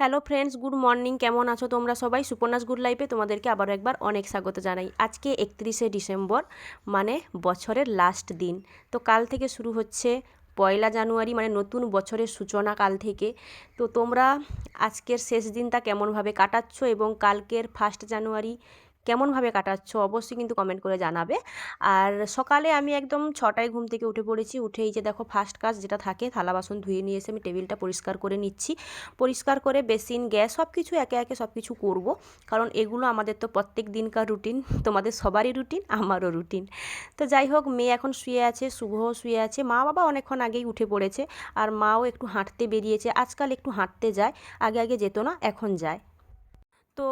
Hello friends good morning কেমন আছো তোমরা সবাই? সুপর্ণাস গুড লাইফে তোমাদেরকে আবারও একবার অনেক স্বাগত জানাই। আজকে একত্রিশে ডিসেম্বর মানে বছরের লাস্ট দিন। তো কাল থেকে শুরু হচ্ছে পয়লা জানুয়ারি মানে নতুন বছরের সূচনা কাল থেকে। তো তোমরা আজকের শেষ দিনটা কেমনভাবে কাটাচ্ছ এবং কালকের ফার্স্ট জানুয়ারি কেমনভাবে কাটাচ্ছ অবশ্যই কিন্তু কমেন্ট করে জানাবে। আর সকালে আমি একদম ছটায় ঘুম থেকে উঠে পড়েছি উঠে এই যে দেখো ফার্স্ট কাজ যেটা থাকে থালা বাসন ধুয়ে নিয়ে এসে আমি টেবিলটা পরিষ্কার করে নিচ্ছি। পরিষ্কার করে বেসিন, গ্যাস সব কিছু একে একে সব কিছু করব, কারণ এগুলো আমাদের তো প্রত্যেক দিনকার রুটিন তোমাদের সবারই রুটিন আমারও রুটিন তো যাই হোক, মেয়ে এখন শুয়ে আছে, শুভও শুয়ে আছে, মা বাবা অনেকক্ষণ আগেই উঠে পড়েছে, আর মাও একটু হাঁটতে বেরিয়েছে, আজকাল একটু হাঁটতে যায়, আগে আগে যেত না, এখন যায়। তো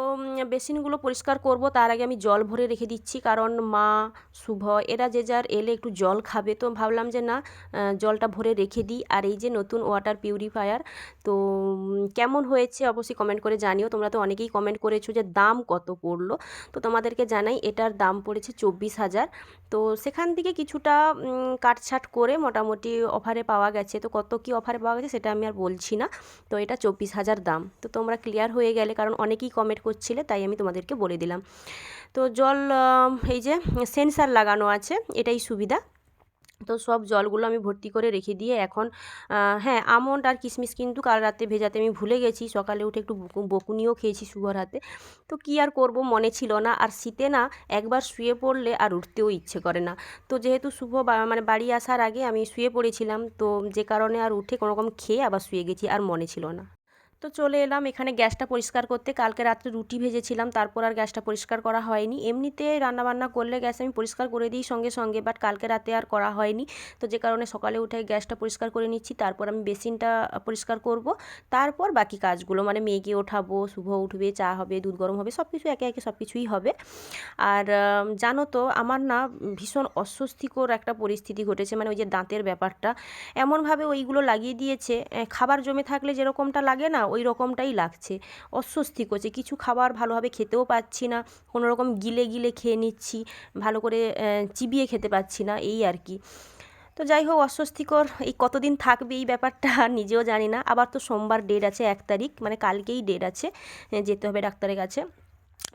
বেসিনগুলো পরিষ্কার করব, তার আগে আমি জল ভরে রেখে দিচ্ছি। কারণ মা, শুভ, এরা যে যার এলে একটু জল খাবে। তো ভাবলাম যে না জলটা ভরে রেখে দিই। আর এই যে নতুন ওয়াটার পিউরিফায়ার, তো কেমন হয়েছে অবশ্যই কমেন্ট করে জানিও। তোমরা তো অনেকেই কমেন্ট করেছ যে দাম কত পড়ল। তো তোমাদেরকে জানাই, এটার দাম পড়েছে চব্বিশ হাজার। তো সেখান থেকে কিছুটা কাটছাট করে মোটামুটি অফারে পাওয়া গেছে। তো কত কি অফারে পাওয়া গেছে সেটা আমি আর বলছি না। তো এটা চব্বিশ হাজার দাম। তো তোমরা ক্লিয়ার হয়ে গেলে, কারণ অনেকেই কমেন্ট করছিলে, তাই আমি তোমাদেরকে বলে দিলাম। তো জল এই যে সেন্সার লাগানো আছে, এটাই সুবিধা। তো সব জলগুলো আমি ভর্তি করে রেখে দিয়ে এখন হ্যাঁ আমন্ড আর কিশমিশ কিন্তু কাল রাতে ভেজাতে আমি ভুলে গেছি, সকালে উঠে একটু বকু- বকুনিও খেয়েছি শুভর হাতে। তো কী আর করব মনে ছিল না, আর শীতে না একবার শুয়ে পড়লে আর উঠতেও ইচ্ছে করে না। তো যেহেতু শুভ মানে বাড়ি আসার আগে আমি শুয়ে পড়েছিলাম, তো যে কারণে আর উঠে কোনো রকম খেয়ে আবার শুয়ে গেছি, আর মনে ছিল না। তো চলে এলাম। এখানে গ্যাসটা পরিষ্কার করতে কালকে রাত্রে রুটি ভেজেছিলাম, তারপর আর গ্যাসটা পরিষ্কার করা হয়নি। এমনিতে রান্নাবান্না করলে গ্যাস আমি পরিষ্কার করে দিই সঙ্গে সঙ্গে বাট কালকে রাতে আর করা হয়নি। তো যে কারণে সকালে উঠে গ্যাসটা পরিষ্কার করে নিচ্ছি, তারপর আমি বেসিনটা পরিষ্কার করব। তারপর বাকি কাজগুলো মানে মেয়েকে ওঠাবো, শুভ উঠবে, চা হবে, দুধ গরম হবে সব কিছু একে একে সব কিছুই হবে। আর জানো তো, আমার না ভীষণ অস্বস্তিকর একটা পরিস্থিতি ঘটেছে মানে ওই যে দাঁতের ব্যাপারটা। এমনভাবে ওইগুলো লাগিয়ে দিয়েছে খাবার জমে থাকলে যেরকমটা লাগে না ওই রকমটাই লাগছে। অস্বস্তি করছে। কিছু খাবার ভালোভাবে খেতেও পাচ্ছি না। কোনো রকম গিলে গিলে খেয়ে নিচ্ছি। ভালো করে চিবিয়ে খেতে পাচ্ছি না। এই আর কি। তো যাই হোক, অস্বস্তিকর এই কতদিন থাকবে এই ব্যাপারটা নিজেও জানি না। আবার তো সোমবার ডেট আছে এক তারিখ। মানে কালকেই ডেট আছে। যেতে হবে ডাক্তারের কাছে।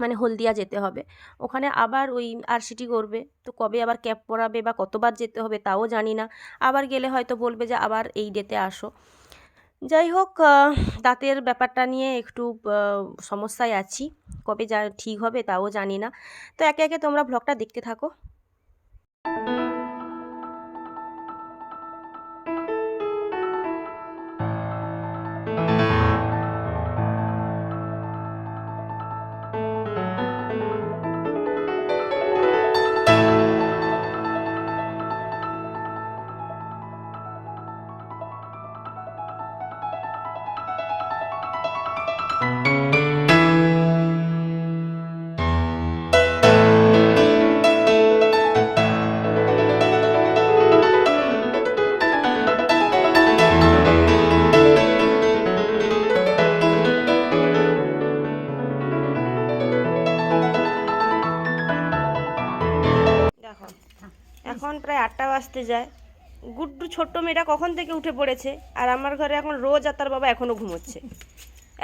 মানে হলদিয়া যেতে হবে। ওখানে আবার ওই আরসিটি করবে। তো কবে আবার ক্যাব পরাবে বা কতবার যেতে হবে তাও জানি না। আবার গেলে হয়তো বলবে যে আবার এই ডেতে আসো। যাই হোক দাঁতের ব্যাপারটা নিয়ে একটু সমস্যায় আছি। কবে যা ঠিক হবে তাও জানি না। তো একে একে তোমরা ব্লগটা দেখতে থাকো। যায়। গুড্ডু ছোট্ট মেয়েটা কখন থেকে উঠে পড়েছে? আর আমার ঘরে এখন রোজ আর তার বাবা এখনও ঘুমোচ্ছে।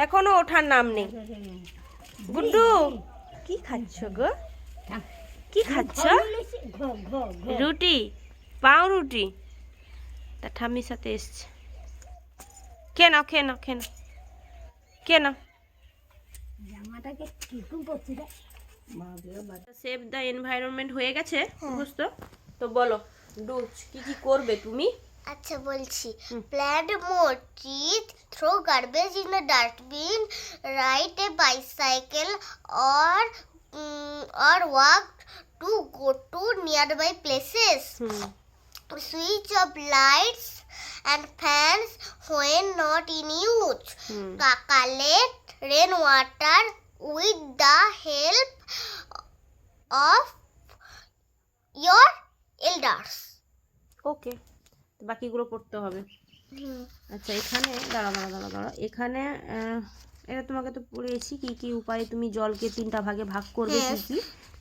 এখনও ওঠার নাম নেই। গুড্ডু কি খাচ্ছ গো? কি খাচ্ছ? রুটি পাও রুটি তা ঠাম্মির সাথে এসছে। কে নাও খেয়ে নাও খেয়ে নাও কে নাও সেভ দ্য এনভায়রনমেন্ট হয়ে গেছে বুঝত তো বলো। ডুচ কি কি করবে তুমি? আচ্ছা বলছি। Plant more trees throw garbage in a dustbin ride a bicycle or or walk to go to nearby places. Switch off lights and fans when not in use. Collect rain water with the help of elders okay বাকিগুলো পড়তে হবে। আচ্ছা এখানে দাঁড়া দাঁড়া দাঁড়া দাঁড়া এখানে এটা তোমাকে তো পড়িয়েছি কি কি উপায়ে তুমি জলকে তিনটা ভাগে ভাগ করবে কি কি?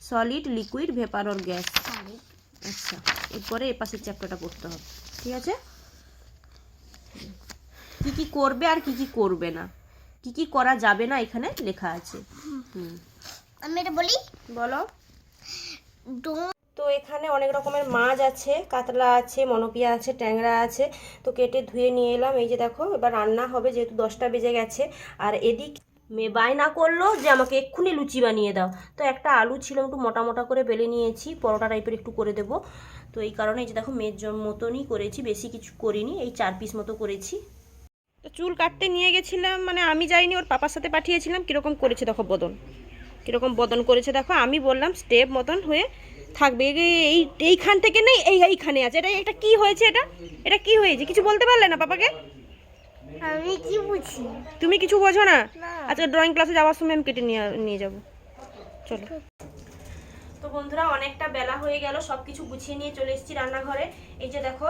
Solid liquid vapour or gas আচ্ছা এরপরে এ পাশের চ্যাপ্টারটা পড়তে হবে ঠিক আছে? কি কি করবে আর কি কি করবে না কি কি করা যাবে না এখানে লেখা আছে। হুম। আমি এটা বলি? বলো। ডোন্ট তো এখানে অনেক রকমের মাছ আছে, কাতলা আছে, মনোপিয়া আছে, ট্যাংরা আছে। তো কেটে ধুয়ে নিয়ে এলাম। এই যে দেখো, এবার রান্না হবে যেহেতু দশটা বেজে গেছে। আর এদিক মেয়ে বায়না করল যে আমাকে এক্ষুনি লুচি বানিয়ে দাও। তো একটা আলু ছিল, একটু মোটা মোটা করে বেলে নিয়েছি, পরোটা টাইপের একটু করে দেবো। তো এই কারণে এই যে দেখো, মেয়ের মতনই করেছি, বেশি কিছু করিনি, এই চার পিস মতো করেছি। তো চুল কাটতে নিয়ে গেছিলাম মানে আমি যাইনি, ওর পাপার সাথে পাঠিয়েছিলাম, কীরকম করেছে দেখো বদন? কীরকম বদন করেছে দেখো, আমি বললাম স্টেপ মতন হয়ে থাকবে। এই- এই এইখান থেকে নেই এই এইখানে আছে। এটা এটা কি হয়েছে এটা? এটা কি হয়েছে? কিছু বলতে পারলে না পাপাকে? আমি কি বুঝি? তুমি কিছু বোঝো না? না। আজকে ড্রয়িং ক্লাসে যাওয়ার সময় আমি কেটে নিয়ে নিয়ে যাব। চলো। তো বন্ধুরা অনেকটা বেলা হয়ে গেল সব কিছু গুছিয়ে নিয়ে চলে এসেছি রান্নাঘরে। এই যে দেখো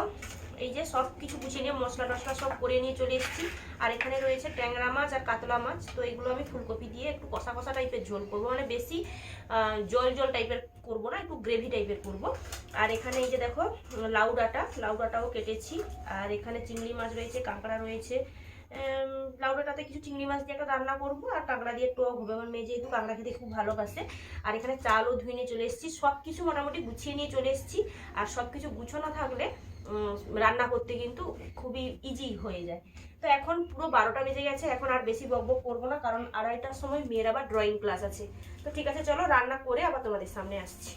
এই যে সব কিছু গুছিয়ে নিয়ে মশলা টশলা সব করে নিয়ে চলে এসেছি। আর এখানে রয়েছে ট্যাংরা মাছ আর কাতলা মাছ। তো এগুলো আমি ফুলকপি দিয়ে একটু কষা কষা টাইপের ঝোল করব। মানে বেশি জল জল টাইপের করব না, একটু গ্রেভি টাইপের করব। আর এখানে এই যে দেখো, লাউ ডাঁটা, লাউ ডাঁটাও কেটেছি। আর এখানে চিংড়ি মাছ রয়েছে, কাঁকড়া রয়েছে। লাউ ডাঁটাতে কিছু চিংড়ি মাছ দিয়ে একটা রান্না করব, আর কাঁকড়া দিয়ে টক হবে আমার মেয়ে যেহেতু কাঁকড়া খেতে খুব ভালোবাসে। আর এখানে চালও ধুয়ে নিয়ে চলে এসেছি। সব কিছু মোটামুটি গুছিয়ে নিয়ে চলে এসেছি। আর সব কিছু গুছানো থাকলে রান্না করতে কিন্তু খুবই ইজি হয়ে যায়। তো এখন পুরো বারোটা বেজে গেছে এখন আর বেশি বক বক করব না কারণ আড়াইটার সময় মেয়ের আবার ড্রয়িং ক্লাস আছে। তো ঠিক আছে চলো রান্না করে আবার তোমাদের সামনে আসছি।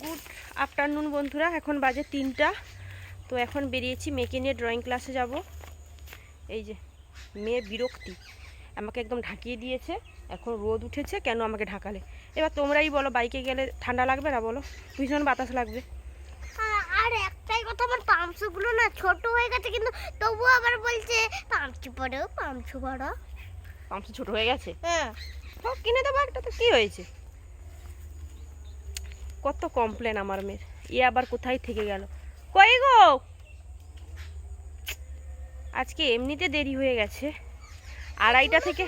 গুড আফটারনুন বন্ধুরা এখন বাজে তিনটা। তো এখন বেরিয়েছি মেয়েকে নিয়ে ড্রয়িং ক্লাসে যাব। এই যে মেয়ে বিরক্তি আমাকে একদম ঢাকিয়ে দিয়েছে। এখন রোদ উঠেছে কেন আমাকে ঢাকালে? এবার তোমরাই বলো বাইকে গেলে ঠান্ডা লাগবে না বলো? ভীষণ বাতাস লাগবে। আর- আর কথা আমার পামসুগুলো না ছোট হয়ে গেছে কিন্তু তবুও আবার বলছে পামসু পড়ো পামসু পড়ো পাম্পসু ছোট হয়ে গেছে? হ্যাঁ। কিনে দেবো একটা তো কী হয়েছে? কত কমপ্লেন আমার মেয়ের। এ আবার কোথায় থেকে গেল? কই গো? আজকে এমনিতে দেরি হয়ে গেছে। আড়াইটা থেকে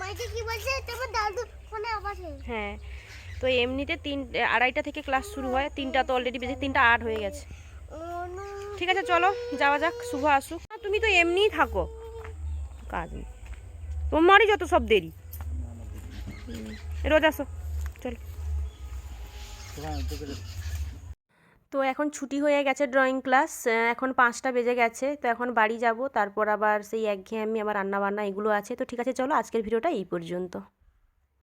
মাইকে কি বলছে? তোমার দাদু ফোনে আওয়াজ হ্যাঁ তো এমনিতে তিন আড়াইটা থেকে ক্লাস শুরু হয়। তিনটা তো অলরেডি বেজে তিনটা আট হয়ে গেছে। ঠিক আছে, চলো, যাওয়া যাক, শুভ আসুক। তুমি তো এমনিই থাকো। কাজ তোমারই যত সব দেরি। রোজ আসো, চলো। তো এখন ছুটি হয়ে গেছে ড্রয়িং ক্লাস এখন পাঁচটা বেজে গেছে, তো এখন বাড়ি যাব, তারপর আবার সেই একঘেয়েমি, আমার রান্না বান্না এগুলো আছে, তো ঠিক আছে, চলো, আজকের ভিডিওটা এই পর্যন্ত।